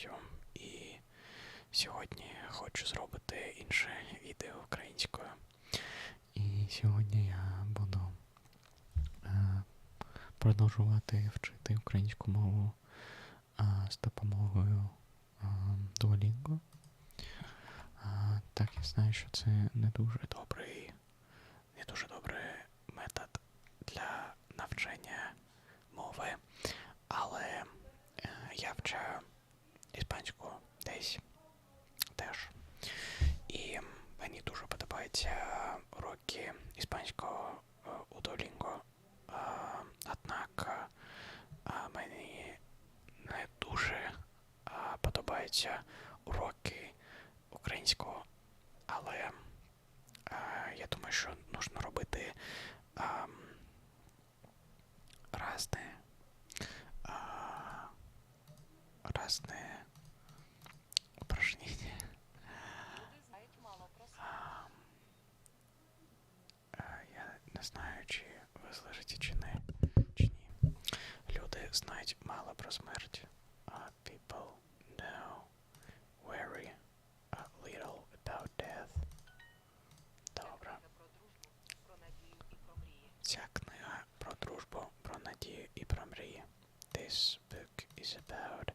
смертю. І сьогодні хочу зробити інше відео українською. І сьогодні я буду е, продовжувати вчити українську мову е, з допомогою е, Duolingo. Е, так, я знаю, що це не дуже добрий, не дуже добрий метод для навчання мови, але е, я вчаю іспанську десь теж. І мені дуже подобаються уроки іспанського е, у Duolingo. Е, Однак е, мені не дуже е, подобаються уроки українського, але е, я думаю, що потрібно робити а, себе. Ам, е, Я не знаю, чи ви слышите, чи не, чи ні. Люди знають мало про смерть. Uh, people know very uh, little about death. Добре. Книга про дружбу, про надію і про мрії. Ця книга про дружбу, про надію і про мрії. This book is about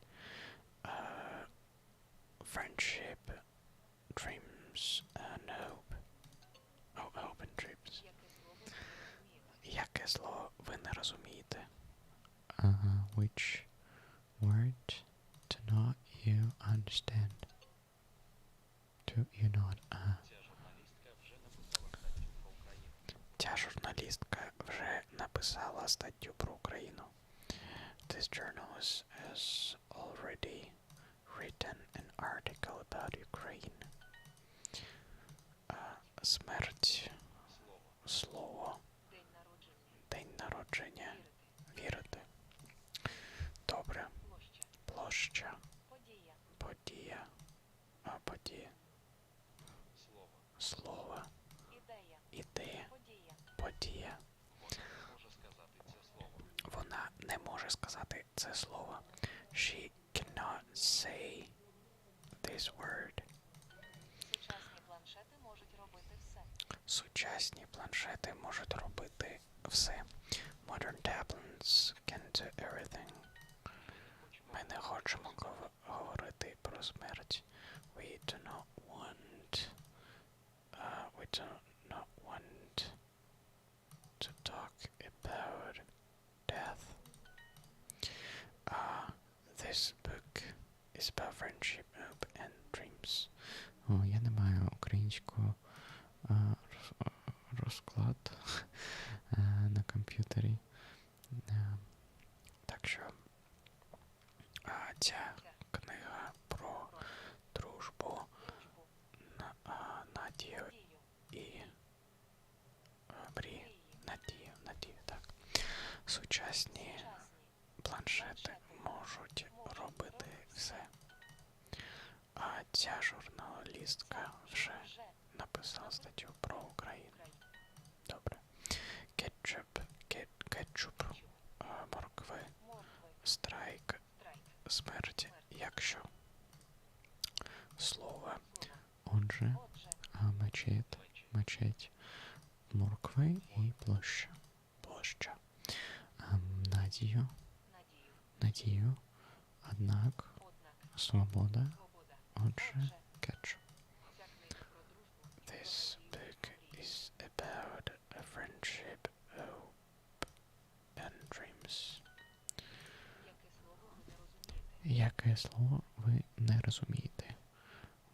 uh, friendship, dreams and hope. Oh, hope and dreams. Яке слово ви не розумієте? Яке зло ви не розумієте? Uh, which word do not you understand? Do you not? Uh, Ця журналістка вже написала статтю про Україну. This journalist has already written an article about Ukraine. Uh, смерть, Слово. День народження. Вірити. Добре, Площа. Подія. подія, а подія, Слово. слово, Ідея. ідея, Подія. подія. Вона не може сказати це слово. Вона не може сказати це слово. She cannot say this word. Сучасні планшети можуть робити все. Сучасні планшети можуть робити все. Modern tablets can do everything. Ми не хочемо гов- говорити про смерть. We do not want uh, we do is about friendship, hope and dreams. Oh, О, ця журналістка вже написала статтю про Україну. Добре. Кетчуп, кет, кетчуп, моркви, Моркви. страйк, смерть, якщо. Слово. Отже, Отже. мечет, мечеть, моркви і площа. Площа. Надію, Надію. Однак. свобода, Свобода. отже, Отже. кетчуп. Ця книга про дружбу. і про This надію. book is about a friendship, hope, and dreams. Яке слово ви не розумієте? Яке слово ви не розумієте?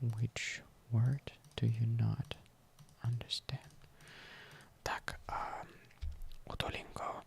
Which word do you not understand? Так, а, у Duolingo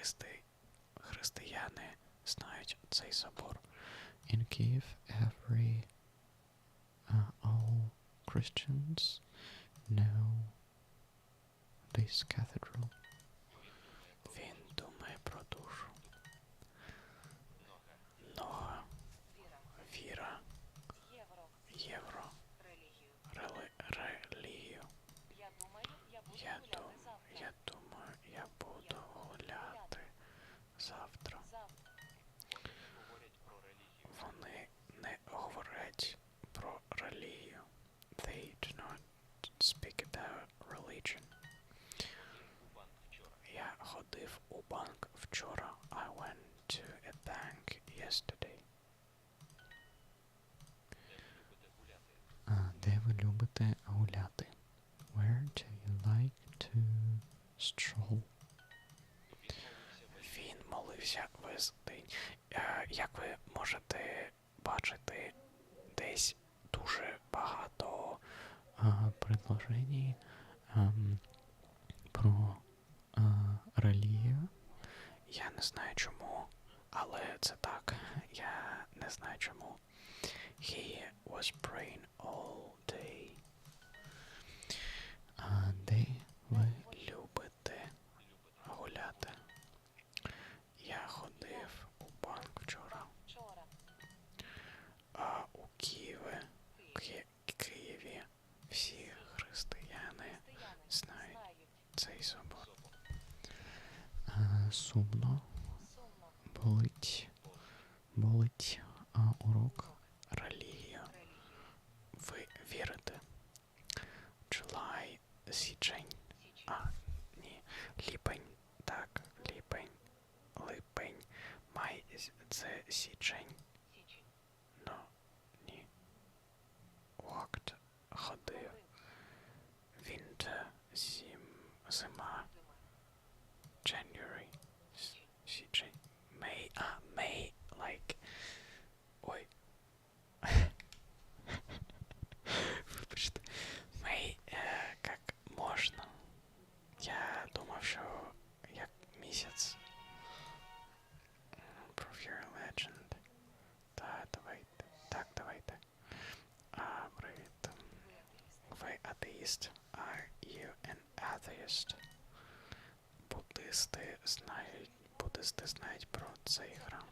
христи, християни знають цей собор. In Kiev, every uh, all Christians know this cathedral. Stroll? Він молився весь день. Е, Як ви можете бачити, десь дуже багато uh, предложений um, про uh, релігію. Я не знаю чому, але це так. Я не знаю чому. He was praying all day. А де ви Любите любите. гуляти. Я ходив у банк вчора, Вчора. а у Києві, Київ. Ки- Києві всі християни Християни знають знають. цей собор. Собор. а, сумно болить, болить а, урок? Релігію. Ви вірите? Джулай, січень. А, ні. Ліпень. Так, ліпень. Липень. Май це. Січень. Атеїст. Are you an atheist? Буддисти знають, буддисти знають про цей храм.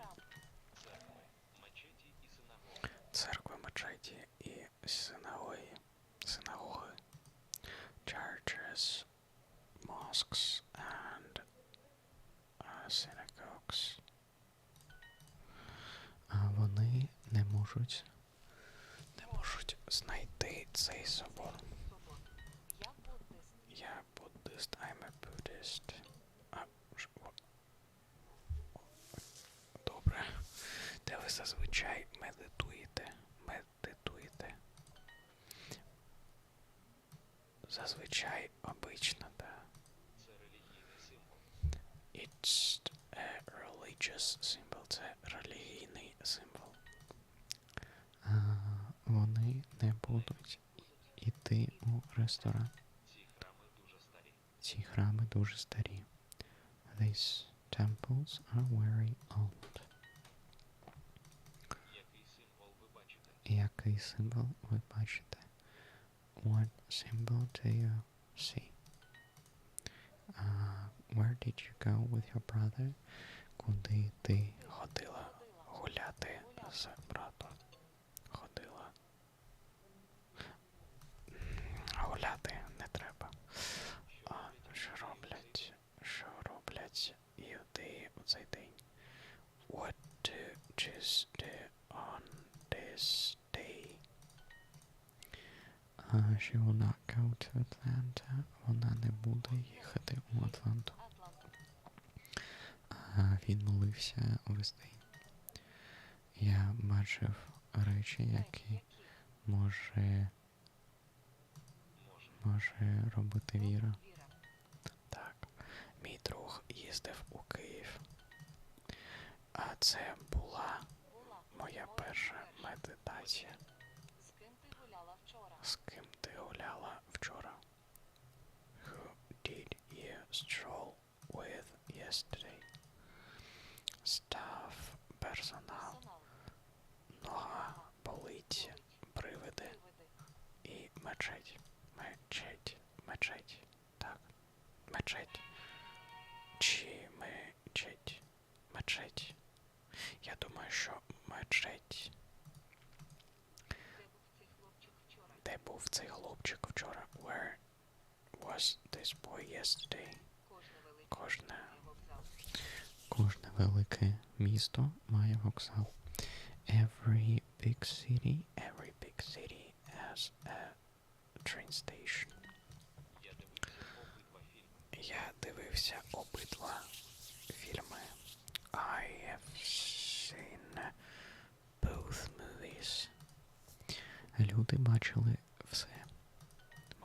Церкви, мечеті і синагоги. Синагоги. Churches, mosques and uh, synagogues. А вони не можуть Не можуть знайти цей собор. Собор. Я буддист. Я буддист, I'm о. Добре. Де ви зазвичай медитуєте? Медитуєте. Зазвичай обично, да. Це релігійний символ. It's a religious symbol. Це релігійний символ. вони не будуть іти у ресторан. Ці храми дуже старі. These temples are very old. Який символ ви бачите? Який символ ви бачите? What symbol do you see? Uh, where did you go with your brother? Куди ти Ходила гуляти з братом. Ходила. М, Гуляти не треба. Що А роблять що інші роблять? Що роблять іудеї у цей день? What do Jews do on this day? uh, she will not go to Atlanta? Вона не буде їхати у Атланту. Атлант. Він молився весь день. Я бачив речі, які Може. може робити віра. Віра. Так, мій друг їздив у Київ. А це була моя перша медитація. З ким ти гуляла вчора? Who did you stroll with yesterday? Staff, персонал, нога, болить, Привиди. і мечеть. Мечеть, мечеть. Так. Мечеть. Чи мечеть? Мечеть. Я думаю, що мечеть. Де був цей хлопчик вчора? Where was this boy yesterday? Кожне Кожне велике місто має вокзал. Every big city Every big city has a train station. Я дивився обидва фільми. I have люди бачили все.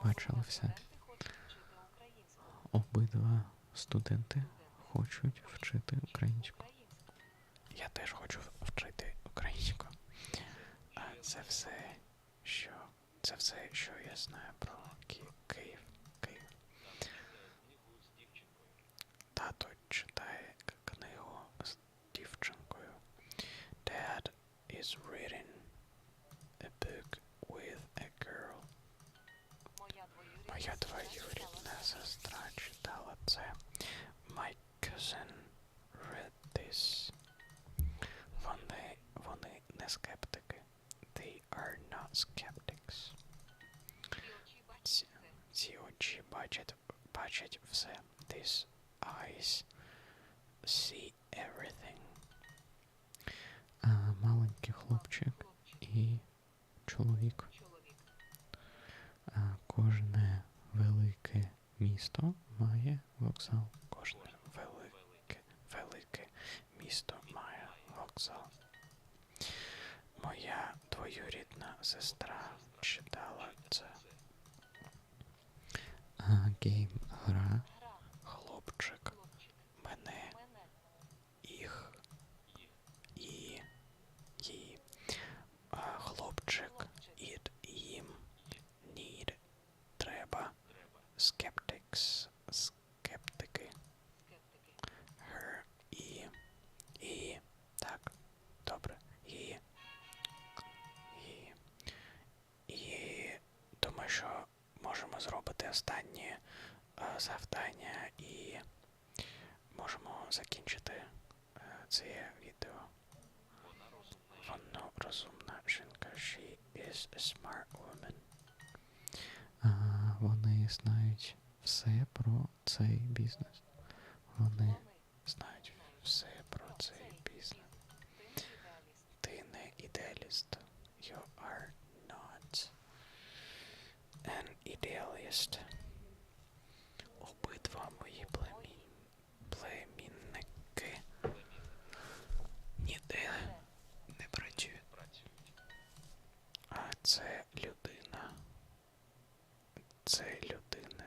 Бачили все. Обидва студенти хочуть вчити українську. Я теж хочу вчити українську. Це все, що це все, що я знаю про Ки- Київ. Київ. Тато читає книгу з Тато читає к- книгу з дівчинкою. Dad is reading a book with a girl. Моя двоюрідна Моя сестра двоюрідна читала сестра читала це. My cousin read this. Вони, вони не скептики. They are not skeptics. Ці очі бачать Ці, все. ці очі бачать, бачать все. These eyes see everything. А маленький хлопчик Хлопчик, і чоловік. чоловік. А кожне велике місто має вокзал. Кожне велике, велике місто має вокзал. Моя двоюрідна сестра читала це. А гейм гра Хлопчик мене, їх і її. Хлопчик ід їм need треба. Skeptics, Six. Про цей бізнес. Вони Вони Знають все про цей бізнес. Ти не ідеаліст. Ти не ідеаліст. You are not an idealist. Обидва мої племін... племінники ніде Де? не працюють. Працюють. А це людина. Це людина.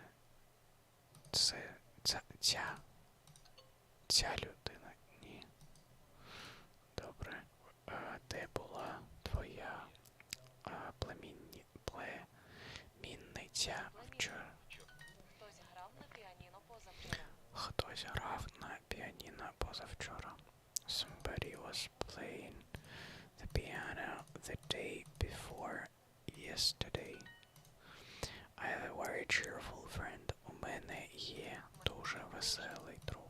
Це ця, ця. Ця людина. Ні. Добре. Де була твоя племінні, племінниця? Вчора Хтось грав на піаніно позавчора. Хтось грав на піаніно позавчора. Somebody was playing the piano the day before yesterday. I have a very cheerful friend. У мене є дуже веселий друг.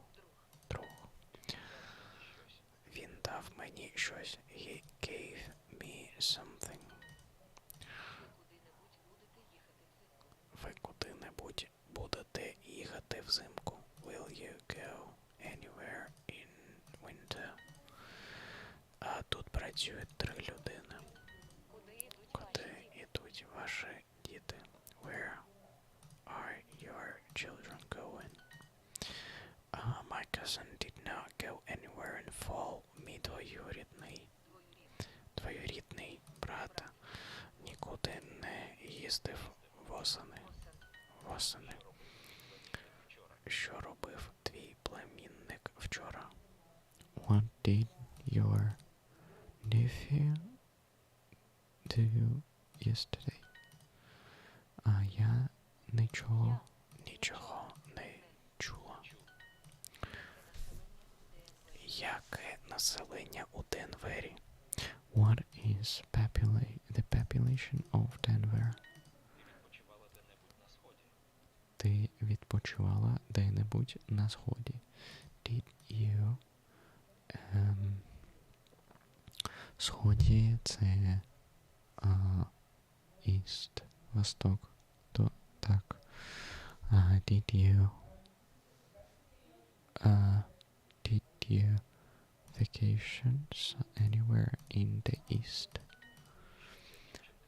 Друг. щось. Він дав мені щось. He gave me something. Ви куди-небудь будете їхати взимку. Will you go anywhere in winter? А тут працюють три людини. Куди йдуть ваші діти? Where are your children going? Uh, my cousin двоюрідний брат нікуди не їздив восени. восени. Що робив твій племінник вчора? What did your nephew do yesterday? А я нічого нічого не чула. Яке населення у Денвері? What is popula- the population of Denver? Ти відпочивала де-небудь на сході. Ти відпочивала де-небудь на сході? Did you um, Сході це а, East, Восток. То, так. Uh, did you uh, did you vacations anywhere in the East?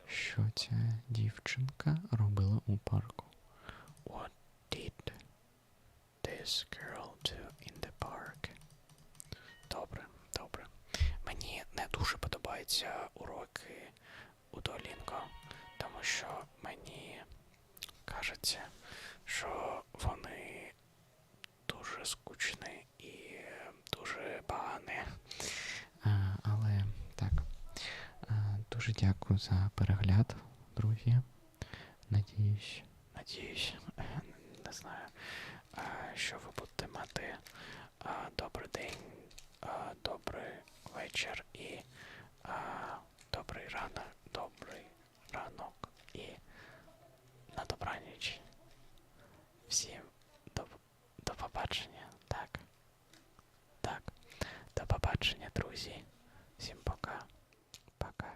Що ця дівчинка робила у парку? What did this girl do in the park? Добре, добре. Мені не дуже подобаються уроки у Duolingo, тому що мені кажеться, Дякую за перегляд, друзі. Надіюсь, надіюсь, не знаю, що ви будете мати добрий день, добрий вечір і добрий ранок, добрий ранок і на добраніч. Всім до, до побачення. Так. Так. До побачення, друзі. Всім пока. Пока.